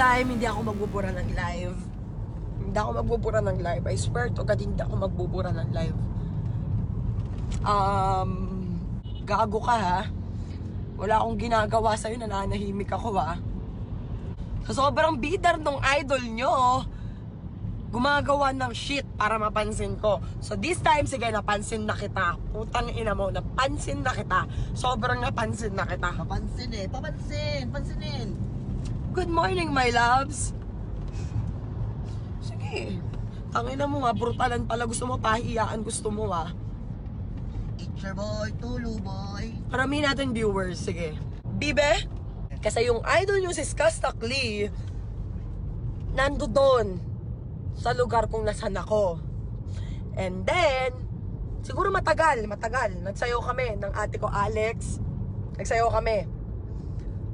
time, hindi ako magbubura ng live. Hindi ako magbubura ng live. I swear to God, hindi ako magbubura ng live. Um, gago ka ha. Wala akong ginagawa sa'yo, nananahimik ako ha. Sa sobrang bidar nung idol nyo, gumagawa ng shit para mapansin ko. So this time, sige, napansin na kita. Putang ina mo, napansin na kita. Sobrang napansin na kita. Papansin eh, papansin, pansinin. Good morning, my loves. Sige. Tangina mo nga, brutalan pala. Gusto mo, pahiyaan gusto mo ah. It's your boy, Tulu boy. Parami natin viewers, sige. Bibe, kasi yung idol nyo si Skastak Lee, nando doon sa lugar kung nasan ako. And then, siguro matagal, matagal. Nagsayo kami ng ate ko Alex. Nagsayo kami.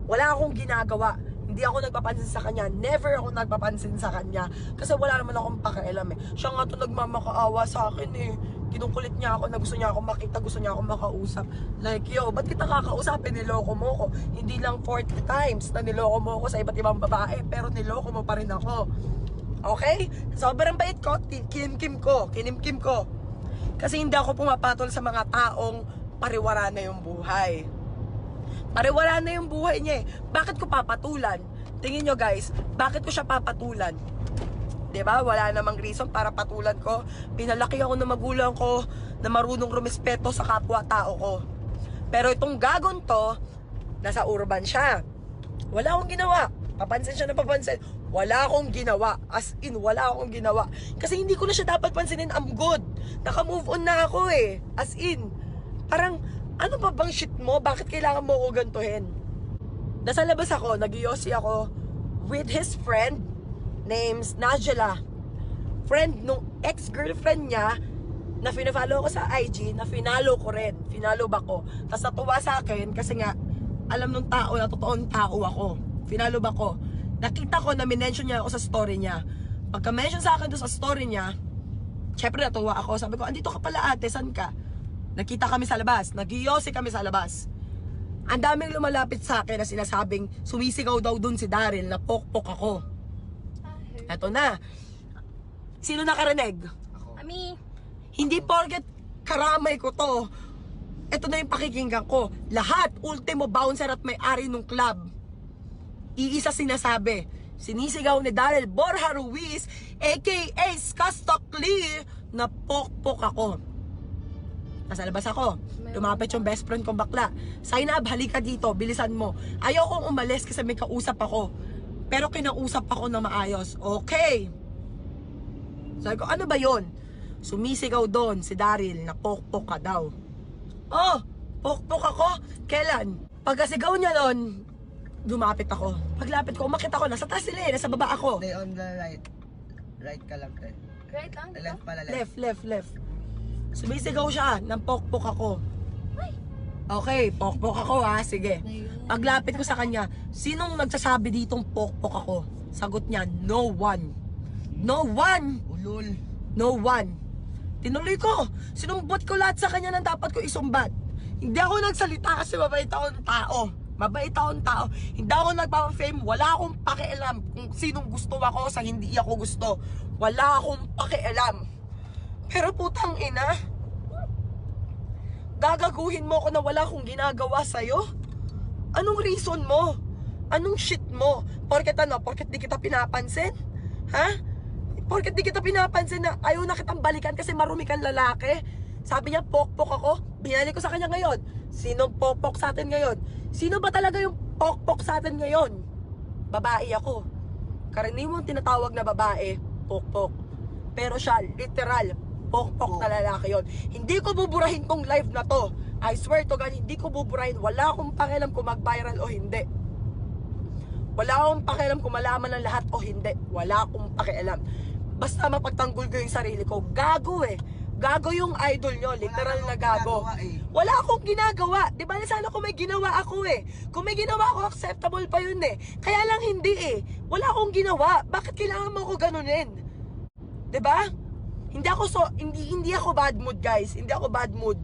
Wala akong ginagawa. Hindi ako nagpapansin sa kanya. Never ako nagpapansin sa kanya. Kasi wala naman akong pakialam eh. Siya nga to nagmamakaawa sa akin eh. Kinukulit niya ako na gusto niya ako makita, gusto niya ako makausap. Like, yo, ba't kita kakausapin? Niloko mo ko. Hindi lang 40 times na niloko mo ko sa iba't ibang babae, pero niloko mo pa rin ako. Okay? Sobrang bait ko, kinimkim ko, kinimkim ko. Kasi hindi ako pumapatol sa mga taong pariwara na yung buhay. Pariwara na yung buhay niya eh. Bakit ko papatulan? Tingin nyo guys, bakit ko siya papatulan? ba? Wala namang reason para patulan ko. Pinalaki ako ng magulang ko na marunong rumispeto sa kapwa-tao ko. Pero itong gagon to, nasa urban siya. Wala akong ginawa. Papansin siya na papansin. Wala akong ginawa. As in, wala akong ginawa. Kasi hindi ko na siya dapat pansinin. I'm good. Naka-move on na ako eh. As in. Parang, ano ba bang shit mo? Bakit kailangan mo ako gantuhin? Nasa labas ako, nag ako with his friend names Najela. Friend nung ex-girlfriend niya na fina-follow ko sa IG, na finalo ko rin. Finalo ba ko? Tapos natuwa sa akin kasi nga, alam nung tao na totoong tao ako. Finalo ba ko? Nakita ko na minention niya ako sa story niya. Pagka-mention sa akin doon sa story niya, syempre natuwa ako. Sabi ko, andito ka pala ate, san ka? Nakita kami sa labas. Nagiyosi kami sa labas. Ang daming lumalapit sa akin na sinasabing sumisigaw daw dun si Daryl na pokpok ako. Eto na. Sino nakarinig? Ami, Hindi porket karamay ko to. Ito na yung pakikinggan ko. Lahat, ultimo bouncer at may-ari ng club. Iisa sinasabi. Sinisigaw ni Daryl Borja Ruiz, aka Skastok Lee, na pokpok ako. Nasa labas ako. Lumapit yung best friend kong bakla. Zainab, halika dito. Bilisan mo. Ayaw kong umalis kasi may kausap ako. Pero kinausap ako na maayos. Okay. Sabi ko, ano ba yon? Sumisigaw doon si Daryl na pokpok ka daw. Oh, pokpok ako? Kailan? Pagkasigaw niya doon, lumapit ako. Paglapit ko, umakit ako. Nasa taas sila eh. Nasa baba ako. Stay on the right. Right ka lang, te. right lang? Left pala, left. Left, left, left. Sumisigaw siya ng pokpok ako. Okay, pokpok ako ha. Sige. Paglapit ko sa kanya, sinong nagsasabi ditong pokpok ako? Sagot niya, no one. No one! Ulul. No one. Tinuloy ko. Sinumbot ko lahat sa kanya ng dapat ko isumbat. Hindi ako nagsalita kasi mabait ako ng tao. Mabait ako ng tao. Hindi ako nagpapafame. Wala akong pakialam kung sinong gusto ako sa hindi ako gusto. Wala akong pakialam. Pero putang ina, gagaguhin mo ako na wala akong ginagawa sa'yo? Anong reason mo? Anong shit mo? Porket ano? Porket di kita pinapansin? Ha? Porket di kita pinapansin na ayaw na kitang balikan kasi marumi kang lalaki? Sabi niya, pokpok ako. Binali ko sa kanya ngayon. Sino pokpok sa atin ngayon? Sino ba talaga yung pokpok sa atin ngayon? Babae ako. Karaniwang tinatawag na babae, pokpok. Pero siya, literal, pokpok na lalaki yon. Hindi ko buburahin tong live na to. I swear to God, hindi ko buburahin. Wala akong pakialam kung mag-viral o hindi. Wala akong pakialam kung malaman ng lahat o hindi. Wala akong pakialam. Basta mapagtanggol ko yung sarili ko. Gago eh. Gago yung idol nyo. Literal na gago. eh. Wala akong ginagawa. Di ba sana kung may ginawa ako eh. Kung may ginawa ako, acceptable pa yun eh. Kaya lang hindi eh. Wala akong ginawa. Bakit kailangan mo ako ganunin? 'Di ba? Hindi ako so hindi hindi ako bad mood, guys. Hindi ako bad mood.